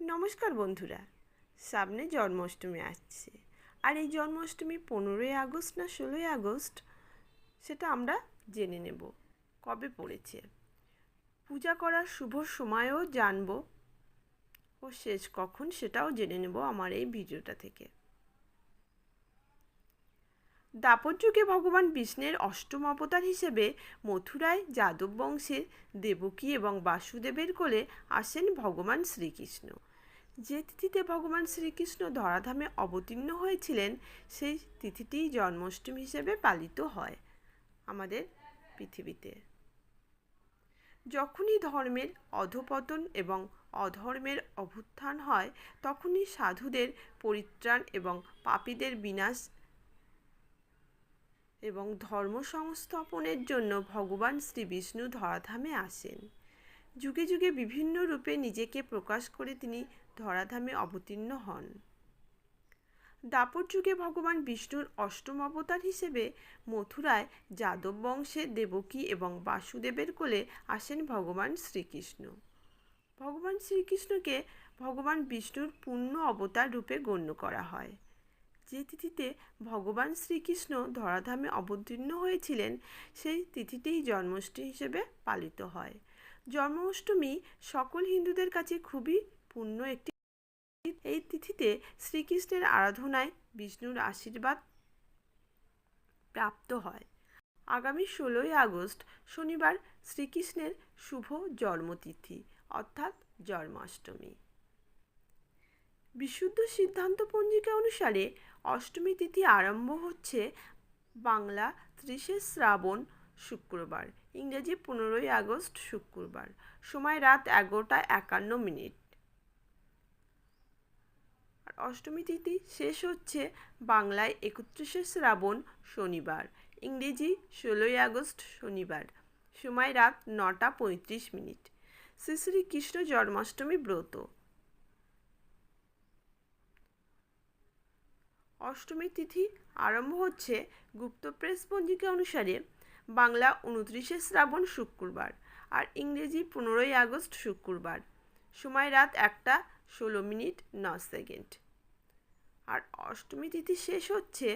নমস্কার বন্ধুরা, সামনে জন্মাষ্টমী আসছে। আর এই জন্মাষ্টমী পনেরোই আগস্ট না ষোলোই আগস্ট, সেটা আমরা জেনে নেব। কবে পড়েছে? পূজা করার শুভ সময়ও জানব। ও শেষ কখন সেটাও জেনে নেব আমার এই ভিডিওটা থেকে। দাপর যুগে ভগবান বিষ্ণের অষ্টম অবতার হিসেবে মথুরায় যাদব বংশের দেবকী এবং বাসুদেবের কোলে আসেন ভগবান শ্রীকৃষ্ণ। যে তিথিতে ভগবান শ্রীকৃষ্ণ ধরাধামে অবতীর্ণ হয়েছিলেন, সেই তিথিটিই জন্মাষ্টমী হিসেবে পালিত হয় আমাদের পৃথিবীতে। যখনই ধর্মের অধপতন এবং অধর্মের অভ্যুত্থান হয়, তখনই সাধুদের পরিত্রাণ এবং পাপীদের বিনাশ এবং ধর্ম সংস্থাপনের জন্য ভগবান শ্রী বিষ্ণু ধরাধামে আসেন। যুগে যুগে বিভিন্ন রূপে নিজেকে প্রকাশ করে তিনি ধরাধামে অবতীর্ণ হন। দাপর যুগে ভগবান বিষ্ণুর অষ্টম অবতার হিসেবে মথুরায় যাদব বংশে দেবকী এবং বাসুদেবের কোলে আসেন ভগবান শ্রীকৃষ্ণ। ভগবান শ্রীকৃষ্ণকে ভগবান বিষ্ণুর পূর্ণ অবতার রূপে গণ্য করা হয়। যে তিথিতে ভগবান শ্রীকৃষ্ণ ধরাধামে অবতীর্ণ হয়েছিলেন, সেই তিথিতেই জন্মাষ্টমী হিসেবে পালিত হয়। জন্মাষ্টমী সকল হিন্দুদের কাছে খুবই পূর্ণ একটি এই তিথিতে শ্রীকৃষ্ণের আরাধনায় বিষ্ণুর আশীর্বাদ প্রাপ্ত হয়। আগামী ষোলোই আগস্ট শনিবার শ্রীকৃষ্ণের শুভ জন্মতিথি, অর্থাৎ জন্মাষ্টমী। বিশুদ্ধ সিদ্ধান্ত পঞ্জিকা অনুসারে অষ্টমী তিথি আরম্ভ হচ্ছে বাংলা ত্রিশে শ্রাবণ শুক্রবার, ইংরেজি পনেরোই আগস্ট শুক্রবার। সময় রাত এগারোটা একান্ন মিনিট। অষ্টমী তিথি শেষ হচ্ছে বাংলায় একত্রিশে শ্রাবণ শনিবার, ইংরেজি ষোলোই আগস্ট শনিবার, সময় রাত নটা পঁয়ত্রিশ মিনিট। শ্রী শ্রী কৃষ্ণ জন্মাষ্টমী ব্রত। অষ্টমী তিথি আরম্ভ হচ্ছে গুপ্ত প্রেস পঞ্জিকা অনুসারে বাংলা উনত্রিশে শ্রাবণ শুক্রবার আর ইংরেজি পনেরোই আগস্ট শুক্রবার। সময় রাত একটা ষোলো মিনিট ন সেকেন্ড। আর অষ্টমী তিথি শেষ হচ্ছে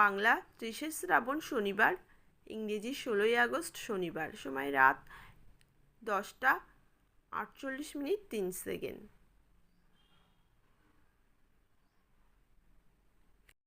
বাংলা ত্রিশে শ্রাবণ শনিবার, ইংরেজি ষোলোই আগস্ট শনিবার। সময় রাত দশটা আটচল্লিশ মিনিট তিন সেকেন্ড।